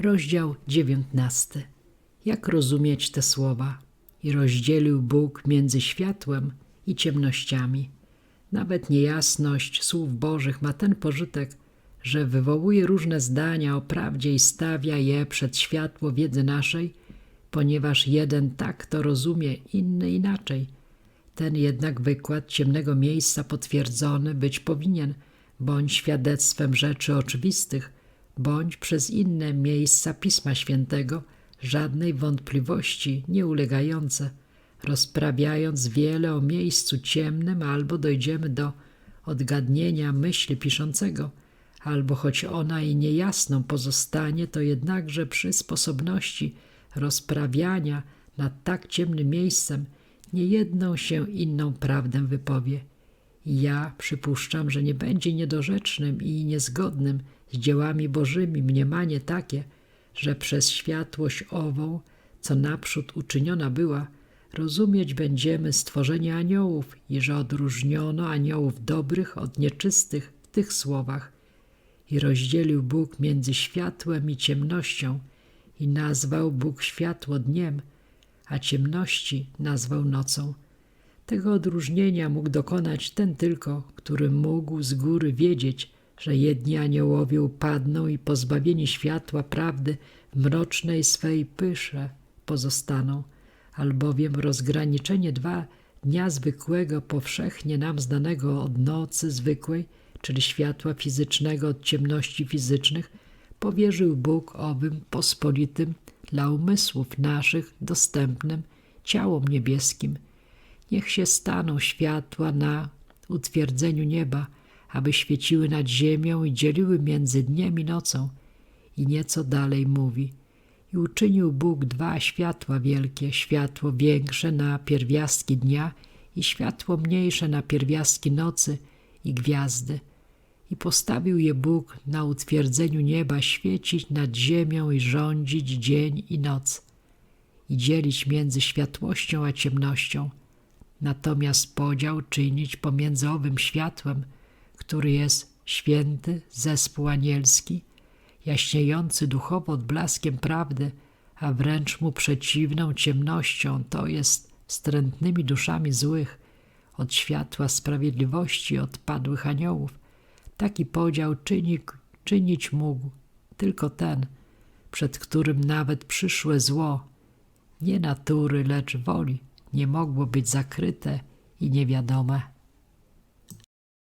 Rozdział dziewiętnasty. Jak rozumieć te słowa? I rozdzielił Bóg między światłem i ciemnościami. Nawet niejasność słów Bożych ma ten pożytek, że wywołuje różne zdania o prawdzie i stawia je przed światło wiedzy naszej, ponieważ jeden tak to rozumie, inny inaczej. Ten jednak wykład ciemnego miejsca potwierdzony być powinien, bądź świadectwem rzeczy oczywistych, bądź przez inne miejsca Pisma Świętego, żadnej wątpliwości nie ulegające, rozprawiając wiele o miejscu ciemnym, albo dojdziemy do odgadnienia myśli piszącego, albo choć ona i niejasną pozostanie, to jednakże przy sposobności rozprawiania nad tak ciemnym miejscem niejedną się inną prawdę wypowie. Ja przypuszczam, że nie będzie niedorzecznym i niezgodnym z dziełami Bożymi mniemanie takie, że przez światłość ową, co naprzód uczyniona była, rozumieć będziemy stworzenie aniołów i że odróżniono aniołów dobrych od nieczystych w tych słowach. I rozdzielił Bóg między światłem i ciemnością i nazwał Bóg światło dniem, a ciemności nazwał nocą. Tego odróżnienia mógł dokonać ten tylko, który mógł z góry wiedzieć, że jedni aniołowie upadną i pozbawieni światła prawdy w mrocznej swej pysze pozostaną, albowiem rozgraniczenie dwa dnia zwykłego, powszechnie nam znanego od nocy zwykłej, czyli światła fizycznego od ciemności fizycznych, powierzył Bóg owym pospolitym dla umysłów naszych dostępnym ciałom niebieskim. Niech się staną światła na utwierdzeniu nieba, aby świeciły nad ziemią i dzieliły między dniem i nocą. I nieco dalej mówi. I uczynił Bóg dwa światła wielkie, światło większe na pierwiastki dnia i światło mniejsze na pierwiastki nocy i gwiazdy. I postawił je Bóg na utwierdzeniu nieba świecić nad ziemią i rządzić dzień i noc i dzielić między światłością a ciemnością. Natomiast podział czynić pomiędzy owym światłem, który jest święty, zespół anielski, jaśniejący duchowo odblaskiem prawdy, a wręcz mu przeciwną ciemnością, to jest wstrętnymi duszami złych, od światła sprawiedliwości odpadłych aniołów. Taki podział czyni, czynić mógł tylko ten, przed którym nawet przyszłe zło, nie natury, lecz woli, nie mogło być zakryte i niewiadome.